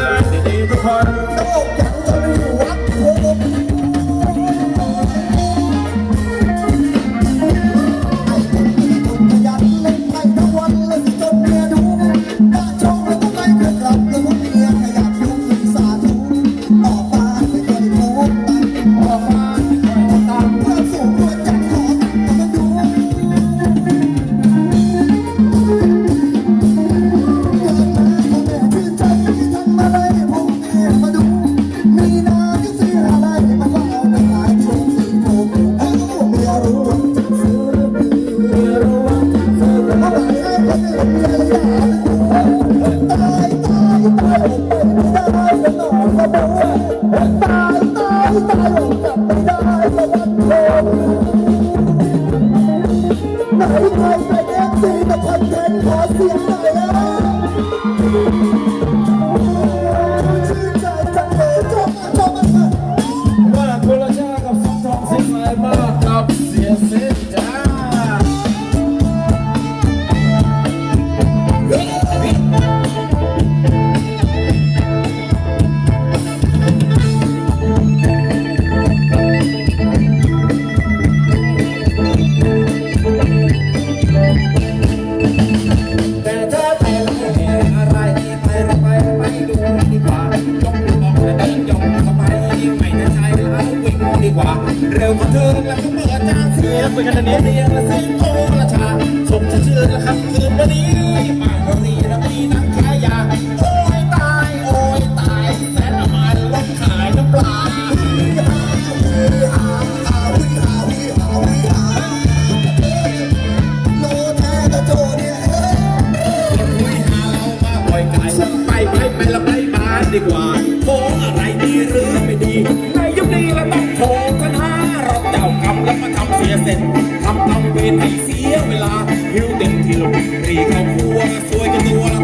the day of the party. เร็วกว่าเธอแล้วก็เปิดทางเสียงไปกันนี้เรียนและสิ่ง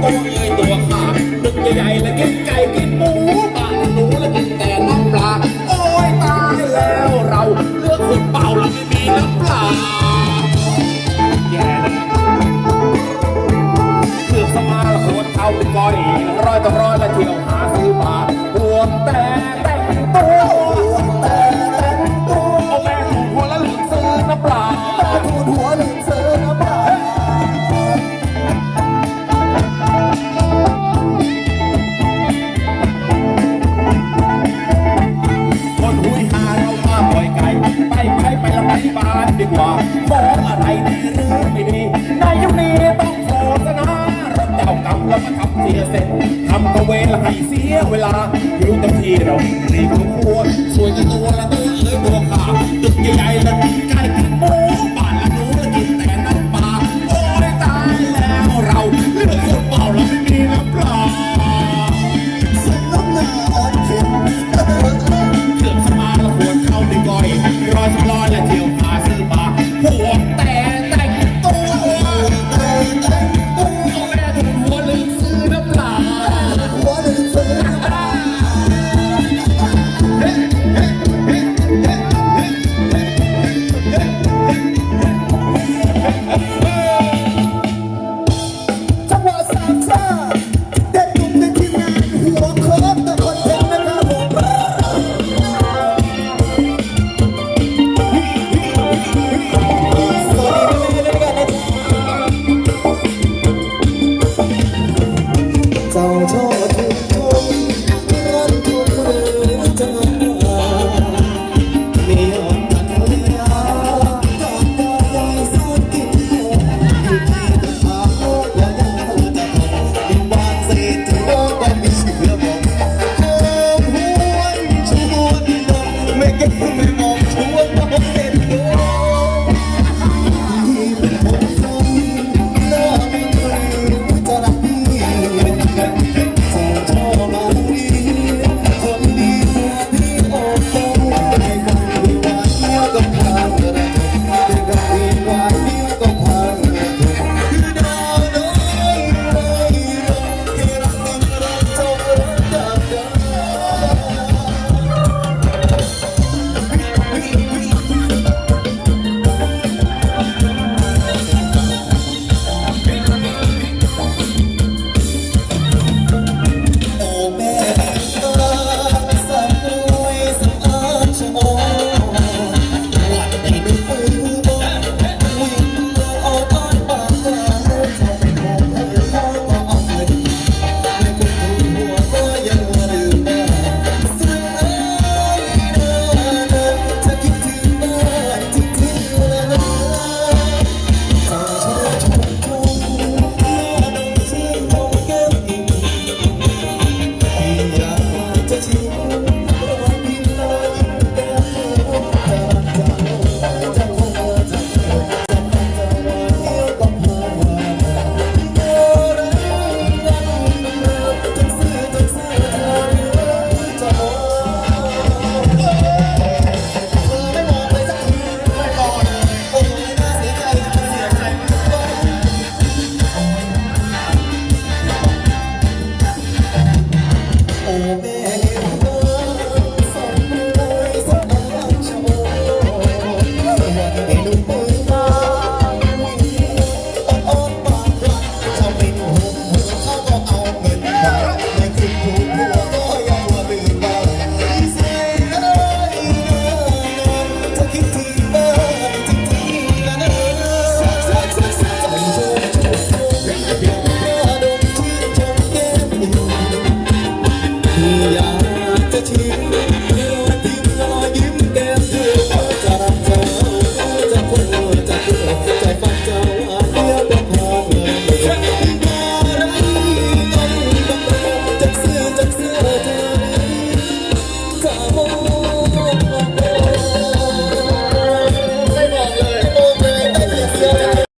เอ้ยตัวขาดตึกใหญ่ๆและกินไก่กินหมูบ้านหนูและกินแต่น้ำปลา โอ้ยตายแล้วเราเลือกคนเป่าเราไม่มีน้ำปลาแย่แล้วคือสมาคนเอาก้อยร้อยต่อร้อยและเที่ยวหาซื้อปลาหัวแต่ สีครัวสวยกันตัวละตัวเลยตัวขาตึกใหญ่ๆแบบนี้ใกล้